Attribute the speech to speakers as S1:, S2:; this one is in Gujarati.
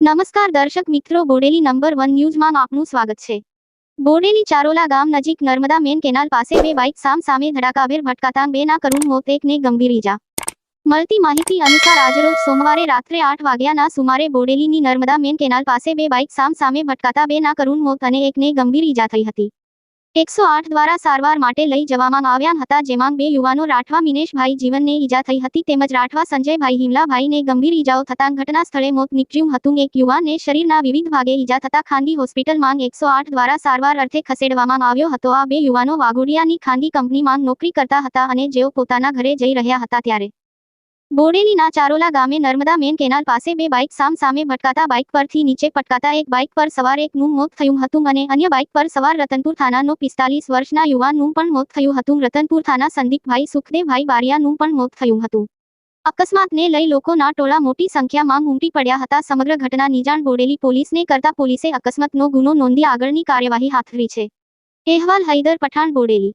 S1: નમસ્કાર દર્શક મિત્રો, બોડેલી નંબર વન ન્યૂઝમાં આપનું સ્વાગત છે. બોડેલી ચારોલા ગામ નજીક નર્મદા મેન કેનાલ પાસે બે બાઇક સામ સામે ધડાકાભેર ભટકાતાં બેના કરુણ મોત એકને ગંભીર ઈજા. મળતી માહિતી અનુસાર આજરોજ સોમવારે રાત્રે આઠ વાગ્યાના સુમારે બોડેલીની નર્મદા મેન કેનાલ પાસે બે બાઇક સામ સામે ભટકાતા બેના કરુણ મોત અને એકને ગંભીર ઈજા થઈ હતી. એકસો આઠ દ્વારા સારવાર માટે લઈ જવામાં આવ્યા હતા, જેમાં બે યુવાનો રાઠવા મિનેશભાઈ જીવનને ઈજા થઈ હતી તેમજ રાઠવા સંજયભાઈ હિમલાભાઈને ગંભીર ઈજાઓ થતાં ઘટના સ્થળે મોત નીપજ્યું હતું. એક યુવાનને શરીરના વિવિધ ભાગે ઈજા થતા ખાનગી હોસ્પિટલમાં એકસો આઠ દ્વારા સારવાર અર્થે ખસેડવામાં આવ્યો હતો. આ બે યુવાનો વાઘોડિયાની ખાનગી કંપનીમાં નોકરી કરતા હતા અને જેઓ પોતાના ઘરે જઈ રહ્યા હતા ત્યારે બોડેલીના ચારોલા ગામે નર્મદા મેન કેનાલ પાસે બે બાઇક સામ સામે ભટકાતા બાઇક પરથી નીચે પટકાતા એક બાઇક પર સવાર એકનું મોત થયું હતું અને અન્ય બાઇક પર સવાર રતનપુર થાનાનો પિસ્તાલીસ વર્ષના યુવાનનું પણ મોત થયું હતું. રતનપુર થાના સંદીપભાઈ સુખદેવભાઈ બારિયાનું પણ મોત થયું હતું. અકસ્માતને લઈ લોકોના ટોળા મોટી સંખ્યામાં ઉમટી પડ્યા હતા. સમગ્ર ઘટનાની જાણ બોડેલી પોલીસને કરતા પોલીસે અકસ્માતનો ગુનો નોંધી આગળની કાર્યવાહી હાથવી છે. અહેવાલ હૈદર પઠાણ, બોડેલી.